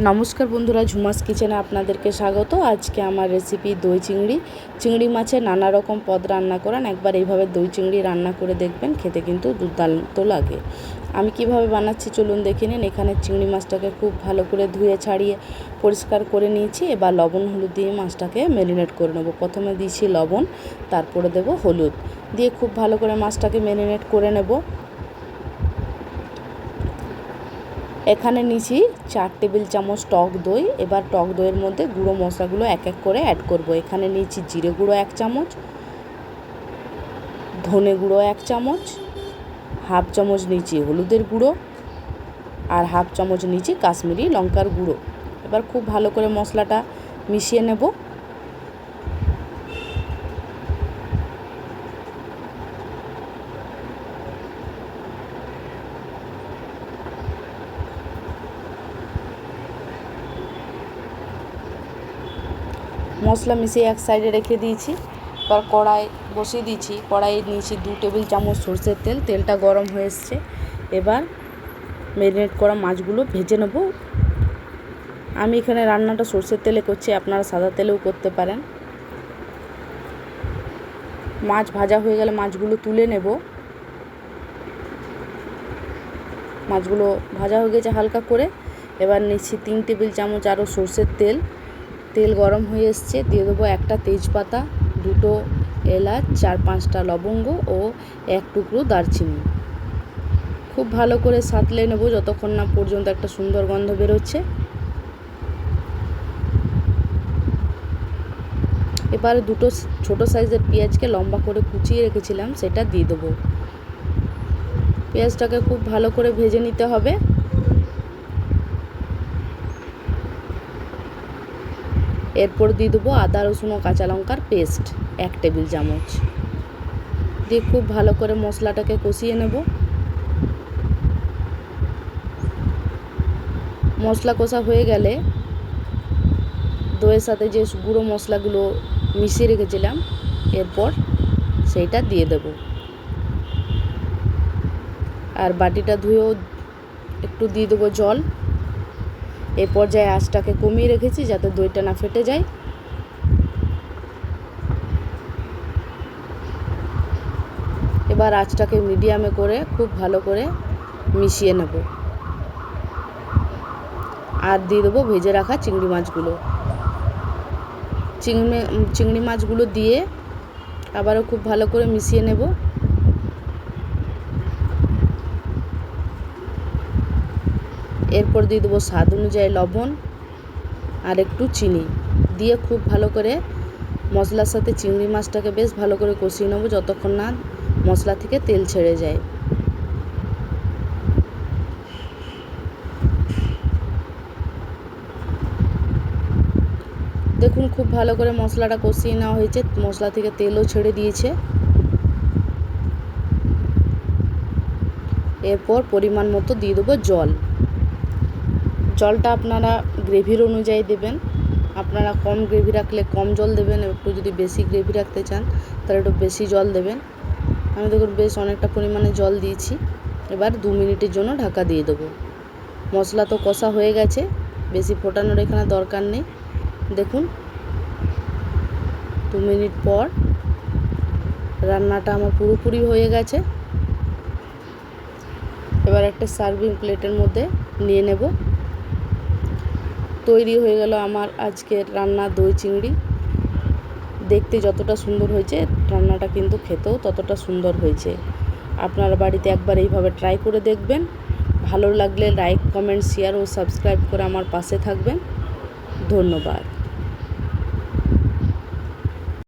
নমস্কার বন্ধুরা, ঝুমাস কিচেনে আপনাদেরকে স্বাগত। আজকে আমার রেসিপি দই চিংড়ি। চিংড়ি মাছের নানা রকম পদ রান্না করেন। একবার এইভাবে দই চিংড়ি রান্না করে দেখবেন, খেতে কিন্তু দুর্দান্ত লাগে। আমি কীভাবে বানাচ্ছি চলুন দেখে নিন। এখানে চিংড়ি মাছটাকে খুব ভালো করে ধুয়ে ছাড়িয়ে পরিষ্কার করে নিয়েছি। এবার লবণ, হলুদ দিয়ে মাছটাকে ম্যারিনেট করে নেব। প্রথমে দিয়েছি লবণ, তারপরে দেব হলুদ। দিয়ে খুব ভালো করে মাছটাকে ম্যারিনেট করে নেব। এখানে নিয়েছি চার টেবিল চামচ টক দই। এবার টক দইয়ের মধ্যে গুঁড়ো মশলাগুলো এক এক করে অ্যাড করব। এখানে নিয়েছি জিরে গুঁড়ো এক চামচ, ধনে গুঁড়ো এক চামচ, হাফ চামচ নিয়েছি হলুদের গুঁড়ো আর হাফ চামচ নিয়েছি কাশ্মীরি লঙ্কার গুঁড়ো। এবার খুব ভালো করে মশলাটা মিশিয়ে নেব। মশলা মিশিয়ে এক সাইডে রেখে দিয়েছি। এবার কড়াই বসিয়ে দিয়েছি। কড়াইয়ে নিয়েছি দু টেবিল চামচ সর্ষের তেল। তেলটা গরম হয়ে এসছে। এবার ম্যারিনেট করা মাছগুলো ভেজে নেব। আমি এখানে রান্নাটা সর্ষের তেলে করছি। আপনারা সাদা তেলেও করতে পারেন। মাছ ভাজা হয়ে গেলে মাছগুলো তুলে নেব। মাছগুলো ভাজা হয়ে গেছে হালকা করে। এবার নিচ্ছি তিন টেবিল চামচ আরও সর্ষের তেল। তেল গরম হয়ে এসছে। দিয়ে দেবো একটা তেজপাতা, দুটো এলাচ, চার পাঁচটা লবঙ্গ ও এক টুকরো দারচিনি। খুব ভালো করে সাঁতলে নেব যতক্ষণ না পর্যন্ত একটা সুন্দর গন্ধ বেরোচ্ছে। এবার দুটো ছোট সাইজের পেঁয়াজকে লম্বা করে কুচিয়ে রেখেছিলাম, সেটা দিয়ে দেবো। পেঁয়াজটাকে খুব ভালো করে ভেজে নিতে হবে। এরপর দিয়ে দেবো আদা, রসুন ও কাঁচা লঙ্কার পেস্ট, এক টেবিল চামচ। দিয়ে খুব ভালো করে মশলাটাকে কষিয়ে নেব। মশলা কষা হয়ে গেলে দইয়ের সাথে যে গুঁড়ো মশলাগুলো মিশিয়ে রেখেছিলাম, এরপর সেইটা দিয়ে দেব। আর বাটিটা ধুয়েও একটু দিয়ে দেবো জল। এ পর্যায়ে আঁচটাকে কমিয়ে রেখেছি যাতে দইটা না ফেটে যায়। এবার আঁচটাকে মিডিয়ামে করে, খুব ভালো করে মিশিয়ে নেব। আর দিয়ে দেবো ভেজে রাখা চিংড়ি মাছগুলো। চিংড়ি চিংড়ি মাছগুলো দিয়ে আবারও খুব ভালো করে মিশিয়ে নেব। এরপর দিয়ে দেবো স্বাদ অনুযায়ী লবণ আর একটু চিনি। দিয়ে খুব ভালো করে মশলার সাথে চিংড়ি মাছটাকে বেশ ভালো করে কষিয়ে নেব যতক্ষণ না মশলা থেকে তেল ছেড়ে যায়। দেখুন খুব ভালো করে মশলাটা কষিয়ে নেওয়া হয়েছে, মশলা থেকে তেলও ছেড়ে দিয়েছে। এরপর পরিমাণ মতো দিয়ে দেবো জল। জলটা আপনারা গ্রেভির অনুযায়ী দেবেন। আপনারা কম গ্রেভি রাখলে কম জল দেবেন, একটু যদি বেশি গ্রেভি রাখতে চান, তাহলে একটু বেশি জল দেবেন। আমি দেখুন বেশ অনেকটা পরিমাণে জল দিয়েছি। এবার দু মিনিটের জন্য ঢাকা দিয়ে দেবো। মশলা তো কষা হয়ে গেছে, বেশি ফোটানোর এখানে দরকার নেই। দেখুন, দু মিনিট পর রান্নাটা আমার পুরোপুরি হয়ে গেছে। এবার একটা সার্ভিং প্লেটের মধ্যে নিয়ে নেব। তৈরি হয়ে গেল আমার আজকের রান্না দই চিংড়ি। দেখতে যতটা সুন্দর হয়েছে, রান্নাটা কিন্তু খেতেও ততটা সুন্দর হয়েছে। আপনারা বাড়িতে একবার এইভাবে ট্রাই করে দেখবেন। ভালো লাগলে লাইক কমেন্ট শেয়ার ও সাবস্ক্রাইব করে আমার পাশে থাকবেন। ধন্যবাদ।